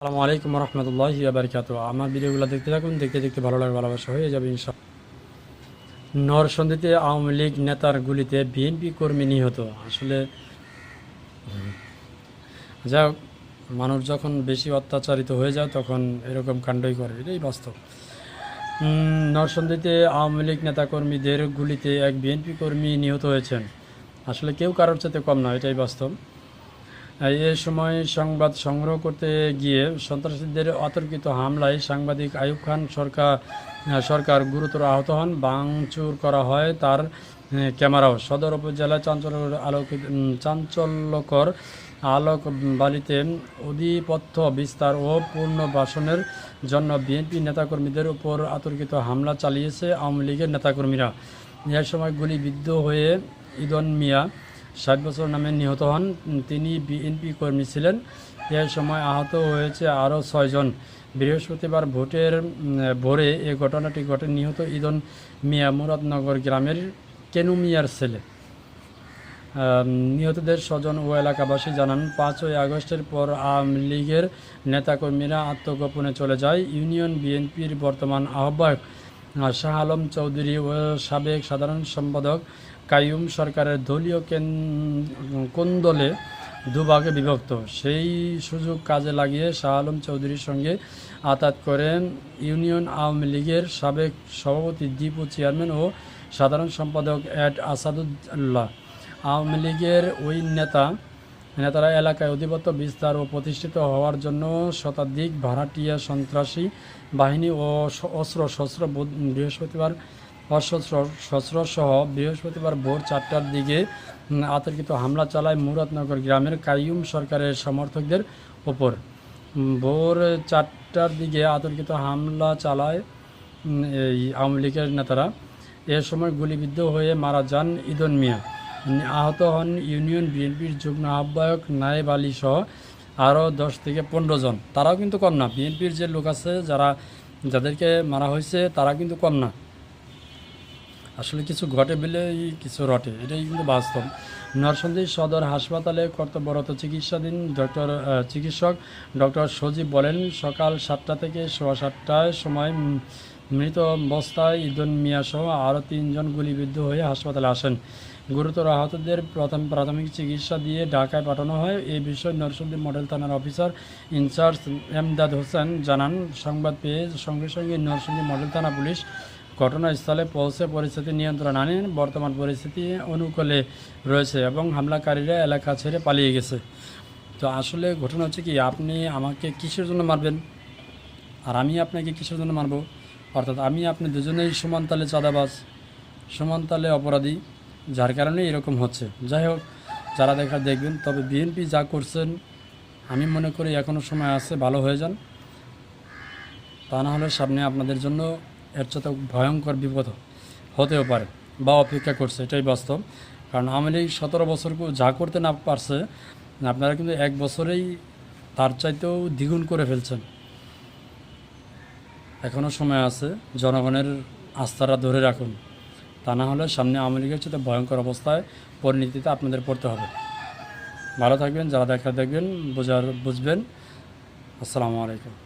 আসসালামু আলাইকুম রহমতুল্লাহ বারকাত আমার ভিডিওগুলো দেখতে থাকুন দেখতে দেখতে ভালো লাগে ভালোবাসা হয়ে যাবে ইনশা নরসন্দিতে আওয়ামী লীগ নেতার গুলিতে বিএনপি কর্মী নিহত। আসলে যা মানুষ যখন বেশি অত্যাচারিত হয়ে যায় তখন এরকম কাণ্ডই করে। এটাই বাস্তব। উম, নরসন্দিতে আওয়ামী লীগ নেতাকর্মীদের গুলিতে এক বিএনপি কর্মী নিহত হয়েছেন। আসলে কেউ কারোর সাথে কম না এটাই বাস্তব। এ সময় সংবাদ সংগ্রহ করতে গিয়ে সন্ত্রাসীদের অতর্কিত হামলায় সাংবাদিক আয়ুব খান সরকার সরকার গুরুতর আহত হন। বাংচুর করা হয় তার ক্যামেরাও। সদর উপজেলা চাঞ্চল্য আলোক চাঞ্চল্যকর আলোক বালিতে অধিপত্য বিস্তার ও পুনর্বাসনের জন্য বিএনপি নেতাকর্মীদের উপর আতর্কিত হামলা চালিয়েছে আওয়ামী লীগের নেতাকর্মীরা। এ সময় গুলিবিদ্ধ হয়ে ইদন মিয়া ষাট বছর নামে নিহত হন। তিনি বিএনপি কর্মী ছিলেন। এ সময় আহত হয়েছে আরও ছয়জন বৃহস্পতিবার ভোটের ভোরে এ ঘটনাটি ঘটে নিহত ইদন মিয়া মুরাদনগর গ্রামের কেনু মিয়ার ছেলে নিহতদের স্বজন ও এলাকাবাসী জানান, পাঁচই আগস্টের পর আওয়ামী লীগের নেতাকর্মীরা আত্মগোপনে চলে যায়। ইউনিয়ন বিএনপির বর্তমান আহ্বায়ক শাহ আলম চৌধুরী ও সাবেক সাধারণ সম্পাদক কাইয়ুম সরকারের দলীয় কেন- কোন্দলে দুভাগে বিভক্ত? সেই সুযোগ কাজে লাগিয়ে শাহ আলম চৌধুরীর সঙ্গে আতাত করেন ইউনিয়ন আওয়ামী লীগের সাবেক সভাপতি দীপু চেয়ারম্যান ও সাধারণ সম্পাদক অ্যাড আসাদুল্লাহ। আওয়ামী লীগের ওই নেতা, নেতারা এলাকায় অধিপত্য বিস্তার ও প্রতিষ্ঠিত হওয়ার জন্য শতাধিক ভাড়াটিয়া সন্ত্রাসী বাহিনী ও অস্ত্র শস্ত্র বৃহস্পতিবার সহ বৃহস্পতিবার ভোর চারটার দিকে আতর্কিত হামলা চালায় মুরাদনগর গ্রামের কাইয়ুম সরকারের সমর্থকদের ওপর। ভোর চারটার দিকে আতর্কিত হামলা চালায় এই আওয়ামী লীগের নেতারা। এ সময় গুলিবিদ্ধ হয়ে মারা যান ইদন মিয়া। আহত হন ইউনিয়ন বিএনপির যুগ্ম আহ্বায়ক নায়েব আলী সহ আরও দশ থেকে পনেরো জন। তারাও কিন্তু কম না। বিএনপির যে লোক আছে, যারা যাদেরকে মারা হয়েছে, তারা কিন্তু কম না। আসলে কিছু ঘটে বলেই কিছু রটে, এটাই কিন্তু বাস্তব। নরসন্দী সদর হাসপাতালে কর্তব্যরত চিকিৎসাধীন ডক্টর চিকিৎসক ডক্টর সজীব বলেন, সকাল সাতটা থেকে সোয়া সাতটায় সময় মৃত অবস্থায় ইদন মিয়াসহ আরও তিনজন গুলিবিদ্ধ হয়ে হাসপাতালে আসেন। গুরুতর আহতদের প্রথম প্রাথমিক চিকিৎসা দিয়ে ঢাকায় পাঠানো হয়। এ বিষয়ে নরসিংদী মডেল থানার officer in charge Emdad Hossain জানান। সংবাদ পেয়ে সঙ্গে সঙ্গে নরসিংদী মডেল থানা পুলিশ ঘটনাস্থলে পৌঁছে পরিস্থিতি নিয়ন্ত্রণ আনেন। বর্তমান পরিস্থিতি অনুকূলে রয়েছে এবং হামলাকারীরা এলাকা ছেড়ে পালিয়ে গেছে। তো আসলে ঘটনা হচ্ছে কি, আপনি আমাকে কিসের জন্য মারবেন? আর আমি আপনাকে কিসের জন্য মারবো? অর্থাৎ আমি আপনি দুজনেই সমান তালে চাঁদাবাজ, সমান তালে অপরাধী, যার কারণে এরকম হচ্ছে। যাই হোক, যারা দেখা দেখবেন, তবে বিএনপি যা করছেন, আমি মনে করি এখনও সময় আছে, ভালো হয়ে যান। তা না হলে সামনে আপনাদের জন্য এর সাথে ভয়ঙ্কর বিপদ হতেও পারে বা অপেক্ষা করছে, এটাই বাস্তব। কারণ আওয়ামী লীগ সতেরো বছর যা করতে না পারছে, আপনারা কিন্তু এক বছরেই তার চাইতেও দ্বিগুণ করে ফেলছেন। এখনও সময় আছে, জনগণের আস্থাটা ধরে রাখুন। তা না হলে সামনে আওয়ামী লীগের সাথে ভয়ঙ্কর অবস্থায় পরিণতিতে আপনাদের পড়তে হবে। ভালো থাকবেন, যারা দেখা দেখবেন, বোঝার, বুঝবেন। আসসালামু আলাইকুম।